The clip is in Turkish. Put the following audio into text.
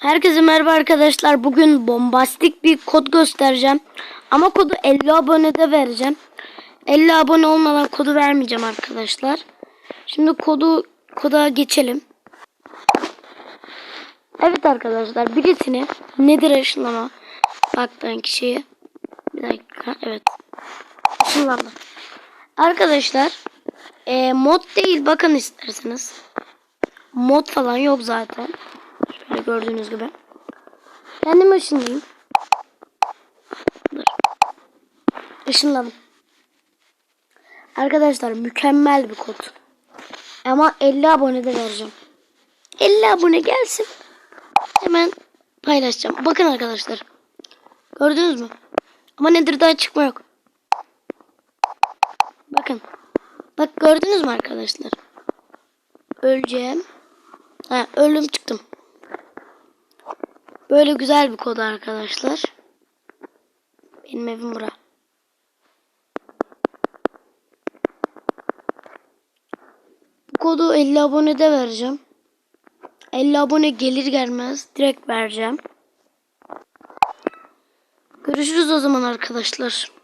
Herkese merhaba arkadaşlar. Bugün bombastik bir kod göstereceğim. Ama kodu 50 abonede vereceğim. 50 abone olmadan kodu vermeyeceğim arkadaşlar. Şimdi kodu koda geçelim. Evet arkadaşlar birisini nedir ışınlama baktığın kişiyi bir dakika evet ışınlandı. Arkadaşlar e, mod değil bakın isterseniz. Mod falan yok zaten. Şöyle gördüğünüz gibi. Kendimi ışınlayayım. Dur. Işınladım. Arkadaşlar mükemmel bir kod. Ama 50 abone de vereceğim. 50 abone gelsin. Hemen paylaşacağım. Bakın arkadaşlar. Gördünüz mü? Ama nedir daha çıkma yok. Bakın. Bak gördünüz mü arkadaşlar? Öleceğim. Ha, öldüm çıktım. Böyle güzel bir kod arkadaşlar. Benim evim bura. Bu kodu 50 abonede vereceğim. 50 abone gelir gelmez direkt vereceğim. Görüşürüz o zaman arkadaşlar.